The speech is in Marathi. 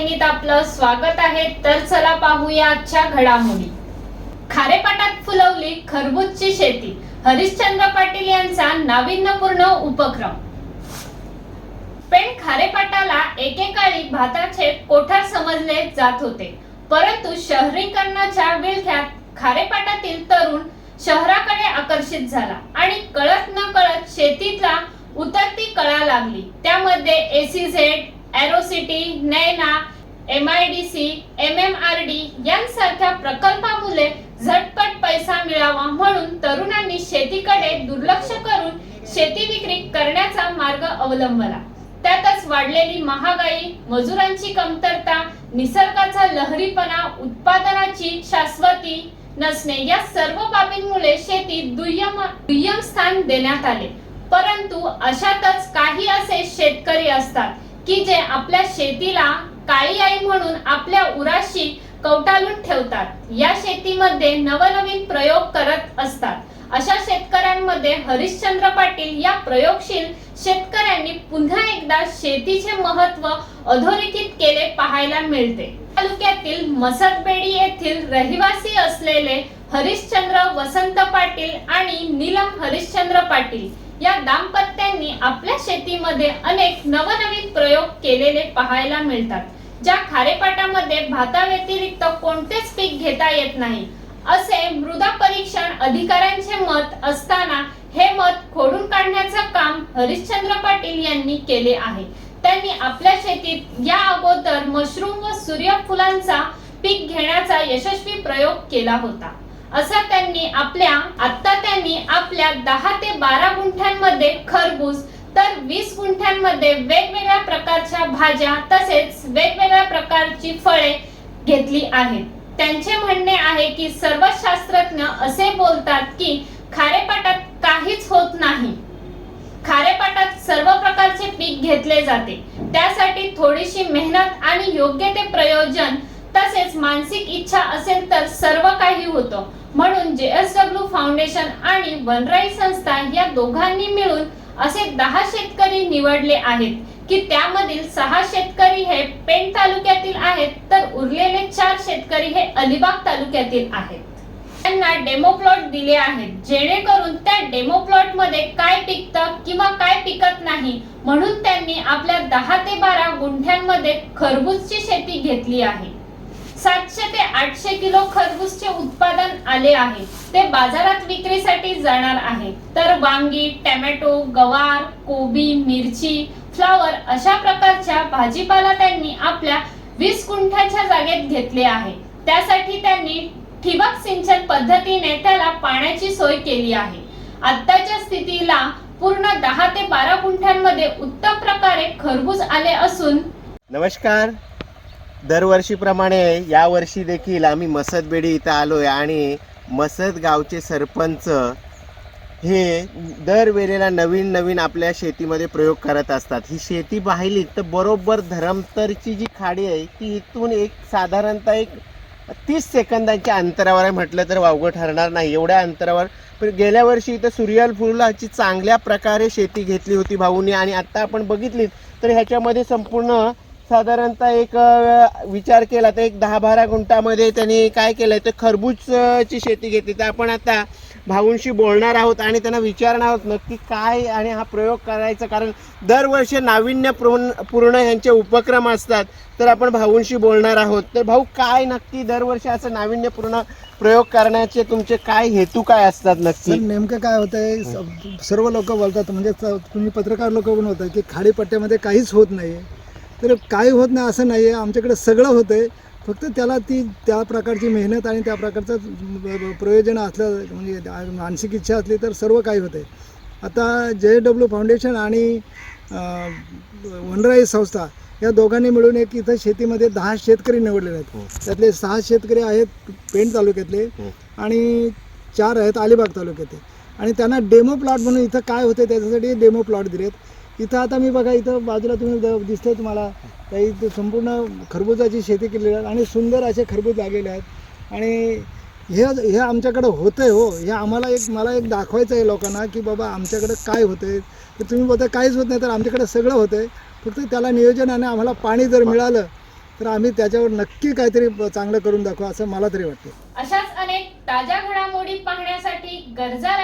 वाहिनीत आपलं स्वागत आहे. तर चला पाहूया आजच्या घडामोडी. खारेपाटात फुलवली खरबूजची शेती. हरिश्चंद्र पाटील यांचा नाविन्यपूर्ण उपक्रम. पेण खारेपाटाला एकेकाळी भाताचे कोठार समजले जात होते. परंतु शहरीकरणाच्या विळख्यात खारेपाटातील तरुण शहराकडे आकर्षित झाला आणि कळत न कळत शेतीतला उतरती कळा लागली. त्यामध्ये एसीझेड Aerocity NAINA M I D C M M R D यांसारख्या प्रकल्पामुळे झटपट पैसा मिळावा म्हणून तरुणांनी शेतीकडे दुर्लक्ष करून शेती विक्री करण्याचा मार्ग अवलंबला. त्यातच वाढलेली महागाई मजुरांची कमतरता निसर्गाचा लहरीपणा उत्पादनाची शाश्वती नसणे या सर्व बाबींमुळे शेती दुय्यम दुय्यम स्थान देण्यात आले. परंतु अशातच काही असे शेतकरी असतात की जे आपल्या शेतीला काळी आई म्हणून आपल्या उराशी कवटाळून ठेवतात. या शेतीमध्ये नवनवीन प्रयोग करत असतात. अशा शेतकऱ्यांमध्ये हरिश्चंद्र पाटील या प्रयोगशील शेतकऱ्यांनी पुन्हा एकदा शेतीचे महत्त्व अधोरेखित केले पाहायला मिळते. तालुक्यातील मसदबेडी येथील रहिवासी असलेले हरिश्चंद्र वसंत पाटील आणि नीलम हरिश्चंद्र पाटील या दाम्पत्यांनी आपल्या शेतीमध्ये अनेक नवनवीन प्रयोग केलेले पाहायला मिळतात ज्या खारेपाटामध्ये भाताव्यतिरिक्त कोणतेच पीक घेता येत नाही. असे मृदा परीक्षण अधिकाऱ्यांचे मत असताना हे मत खोडून काढण्याचं काम हरिश्चंद्र पाटील यांनी केले आहे. त्यांनी आपल्या शेतीत या अगोदर मशरूम व सूर्यफुलांचा पीक घेण्याचा यशस्वी प्रयोग केला होता. असा त्यांनी आपल्या आता त्यांनी आपल्या दहा ते बारा गुंठ्यांमध्ये खरबूज तर वीस गुंठ्यांमध्ये वेगवेगळ्या प्रकारच्या भाज्या तसेच वेगवेगळ्या प्रकारची फळे घेतली आहेत. त्यांचे म्हणणे आहे की सर्व शास्त्रज्ञ असे बोलतात की खारेपाटात काहीच होत नाही. खारेपाटात सर्व प्रकारचे पीक घेतले जाते. त्यासाठी थोडीशी मेहनत आणि योग्य ते प्रयोजन तसेच मानसिक इच्छा असेल तर सर्व काही होतं. म्हणून जेएसडब्ल्यू फाउंडेशन आणि वनराई संस्था या दोघांनी मिळून असे दहा शेतकरी निवडले आहेत. की त्यामधील सहा शेतकरी हे पेण तालुक्यातील आहेत तर उरलेले चार शेतकरी हे अलिबाग तालुक्यातील आहेत. त्यांना डेमो प्लॉट दिले आहेत जेणेकरून त्या डेमो प्लॉटमध्ये काय पिकतं किंवा काय पिकत नाही म्हणून त्यांनी आपल्या दहा ते बारा गुंठ्यांमध्ये खरबूजची शेती घेतली आहे. सातशे ते आठशे किलो खरबूजचे उत्पादन आले आहे. ते बाजारात विक्रीसाठी जाणार आहे. तर वांगी टोमॅटो गवार कोबी मिरची फ्लॉवर अशा प्रकारच्या भाजीपाला त्यांनी आपल्या वीस गुंठ्याच्या जागेत घेतले आहे. त्यासाठी त्यांनी ठिबक सिंचन पद्धतीने त्याला पाण्याची सोय केली आहे. आत्ताच्या स्थितीला पूर्ण दहा ते बारा गुंठ्यांमध्ये उत्तम प्रकारे खरबूज आले असून नमस्कार. दरवर्षीप्रमाणे यावर्षी देखील आम्ही मसदबेडी इथं आलो आहे आणि मसद गावचे सरपंच हे दरवेळेला नवीन नवीन आपल्या शेतीमध्ये प्रयोग करत असतात. ही शेती पाहिली तर बरोबर धरमतरची जी खाडी आहे ती इथून एक साधारणतः एक तीस सेकंदाच्या अंतरावर आहे. म्हटलं तर वावगं ठरणार नाही. एवढ्या अंतरावर पण गेल्या वर्षी इथं सूर्याल फुलाची चांगल्या प्रकारे शेती घेतली होती भाऊनी आणि आत्ता आपण बघितलीत तर ह्याच्यामध्ये संपूर्ण साधारणतः एक विचार केला तर एक दहा बारा गुंठामध्ये त्यांनी काय केलं तर खरबूजची शेती घेतली. तर आपण आता भाऊंशी बोलणार आहोत आणि त्यांना विचारणार आहोत नक्की काय आणि हा प्रयोग करायचा. कारण दरवर्षी नाविन्यपूर्ण पूर्ण यांचे उपक्रम असतात. तर आपण भाऊंशी बोलणार आहोत. तर भाऊ काय नक्की दरवर्षी असं नाविन्यपूर्ण प्रयोग करण्याचे तुमचे काय हेतू काय असतात नक्की? नेमकं काय होतंय? आहे सर्व लोक बोलतात. म्हणजे तुम्ही पत्रकार लोक पण होतं की खाडीपट्ट्यामध्ये काहीच होत नाही. तर काही होत नाही असं नाही आहे आमच्याकडे सगळं होतंय. फक्त त्याला ती त्या प्रकारची मेहनत आणि त्या प्रकारचं प्रयोजन असलं म्हणजे मानसिक इच्छा असली तर सर्व काही होतंय. आता जे डब्ल्यू फाउंडेशन आणि वनराई संस्था या दोघांनी मिळून एक इथं शेतीमध्ये दहा शेतकरी निवडलेले आहेत. त्यातले सहा शेतकरी आहेत पेण तालुक्यातले आणि चार आहेत अलिबाग तालुक्यात आणि त्यांना डेमो प्लॉट म्हणून इथं काय होतं त्याच्यासाठी डेमो प्लॉट दिलेत. इथं आता मी बघा इथं बाजूला तुम्ही द- दिसतंय तुम्हाला. काही इथं संपूर्ण खरबुजाची शेती केलेली आहे आणि सुंदर असे खरबूज लागलेले आहेत. आणि हे हे आमच्याकडं होतं आहे हो. हे आम्हाला एक मला एक दाखवायचं आहे लोकांना की बाबा आमच्याकडं काय होतं आहे तर तुम्ही बोलता काहीच होत नाही तर आमच्याकडे सगळं होतं आहे फक्त त्याला नियोजन आणि आम्हाला पाणी जर मिळालं तर आम्ही त्याच्यावर नक्की काहीतरी चांगलं करून दाखवू असं मला तरी वाटतं अशाच अनेक ताज्या घडामोडी पाहण्यासाठी गरजा